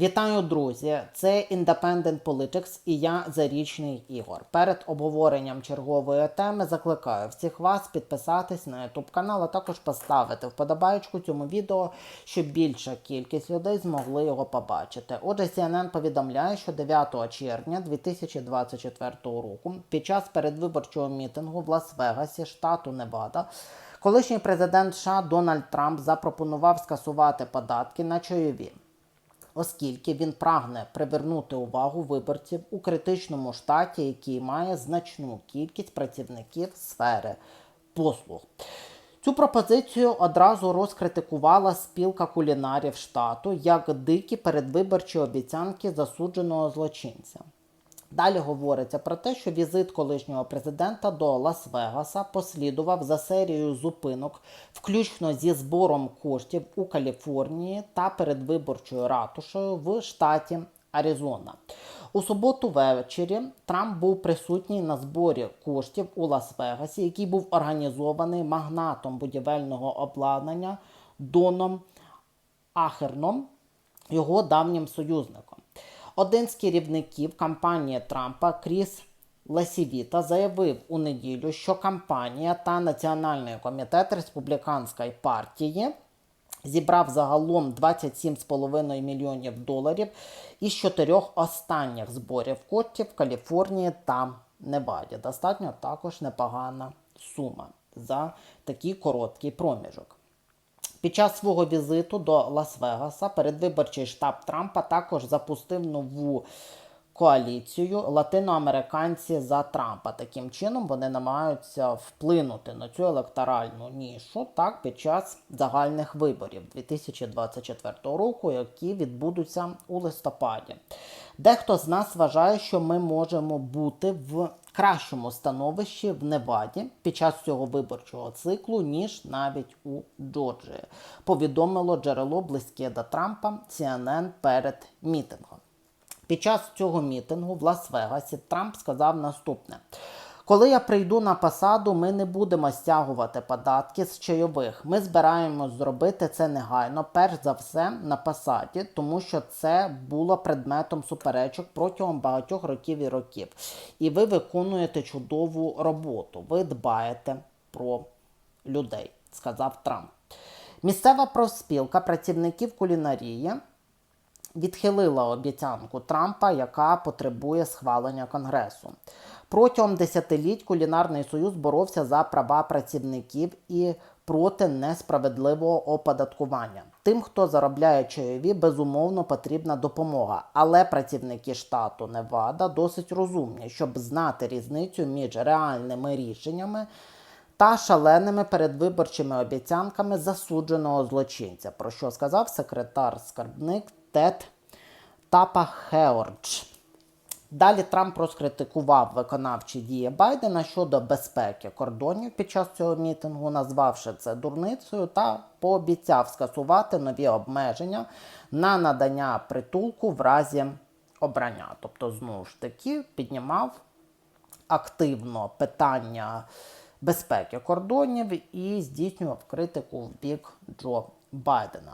Вітаю, друзі! Це Independent Politics і я Зарічний Ігор. Перед обговоренням чергової теми закликаю всіх вас підписатись на YouTube канал, а також поставити вподобайку цьому відео, щоб більша кількість людей змогли його побачити. Отже, CNN повідомляє, що 9 червня 2024 року під час передвиборчого мітингу в Лас-Вегасі, штату Невада, колишній президент США Дональд Трамп запропонував скасувати податки на чайові оскільки він прагне привернути увагу виборців у критичному штаті, який має значну кількість працівників сфери послуг. Цю пропозицію одразу розкритикувала спілка кулінарів штату як дикі передвиборчі обіцянки засудженого злочинця. Далі говориться про те, що візит колишнього президента до Лас-Вегаса послідував за серією зупинок, включно зі збором коштів у Каліфорнії та передвиборчою ратушею в штаті Аризона. У суботу ввечері Трамп був присутній на зборі коштів у Лас-Вегасі, який був організований магнатом будівельного обладнання Доном Ахерном, його давнім союзником. Один з керівників кампанії Трампа Кріс Ласівіта заявив у неділю, що кампанія та Національний комітет республіканської партії зібрав загалом 27,5 мільйонів доларів із чотирьох останніх зборів коштів в Каліфорнії та Неваді. Достатньо також непогана сума за такий короткий проміжок. Під час свого візиту до Лас-Вегаса передвиборчий штаб Трампа також запустив нову коаліцію латиноамериканці за Трампа. Таким чином вони намагаються вплинути на цю електоральну нішу так під час загальних виборів 2024 року, які відбудуться у листопаді. Дехто з нас вважає, що ми можемо бути в кращому становищі в Неваді під час цього виборчого циклу, ніж навіть у Джорджії, повідомило джерело близьке до Трампа CNN перед мітингом. Під час цього мітингу в Лас-Вегасі Трамп сказав наступне. Коли я прийду на посаду, ми не будемо стягувати податки з чайових. Ми збираємось зробити це негайно, перш за все на посаді, тому що це було предметом суперечок протягом багатьох років і років. І ви виконуєте чудову роботу. Ви дбаєте про людей, сказав Трамп. Місцева профспілка працівників кулінарії відхилила обіцянку Трампа, яка потребує схвалення Конгресу. Протягом десятиліть кулінарний союз боровся за права працівників і проти несправедливого оподаткування. Тим, хто заробляє чайові, безумовно потрібна допомога. Але працівники штату Невада досить розумні, щоб знати різницю між реальними рішеннями. Та шаленими передвиборчими обіцянками засудженого злочинця, про що сказав секретар скарбник Тед Тапа Хеордж. Далі Трамп розкритикував виконавчі дії Байдена щодо безпеки кордонів під час цього мітингу, назвавши це дурницею, та пообіцяв скасувати нові обмеження на надання притулку в разі обрання. Тобто, знову ж таки, піднімав активно питання безпеки кордонів і здійснював критику в бік Джо Байдена.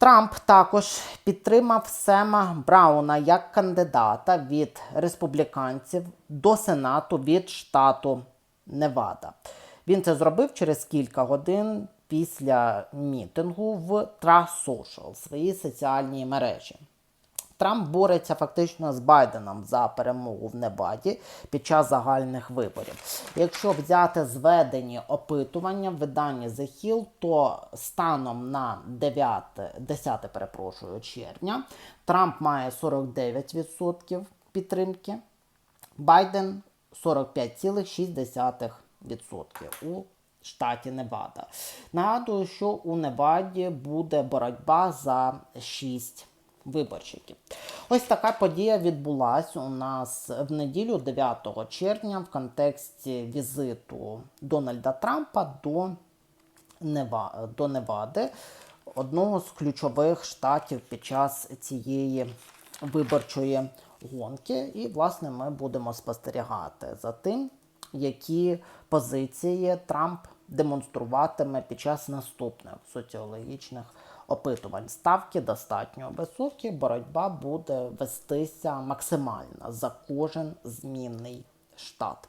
Трамп також підтримав Сема Брауна як кандидата від республіканців до Сенату від штату Невада. Він це зробив через кілька годин після мітингу в Tra Social, своїй соціальній мережі. Трамп бореться фактично з Байденом за перемогу в Неваді під час загальних виборів. Якщо взяти зведені опитування в виданні The Hill, то станом на 9, 10 перепрошую, червня Трамп має 49% підтримки, Байден 45,6% у штаті Невада. Нагадую, що у Неваді буде боротьба за 6 виборчиків. Ось така подія відбулася у нас в неділю 9 червня в контексті візиту Дональда Трампа до, Нева... до Невади, одного з ключових штатів під час цієї виборчої гонки. І, власне, ми будемо спостерігати за тим, які позиції Трамп демонструватиме під час наступних соціологічних опитувань. Ставки достатньо високі, боротьба буде вестися максимально за кожен змінний штат.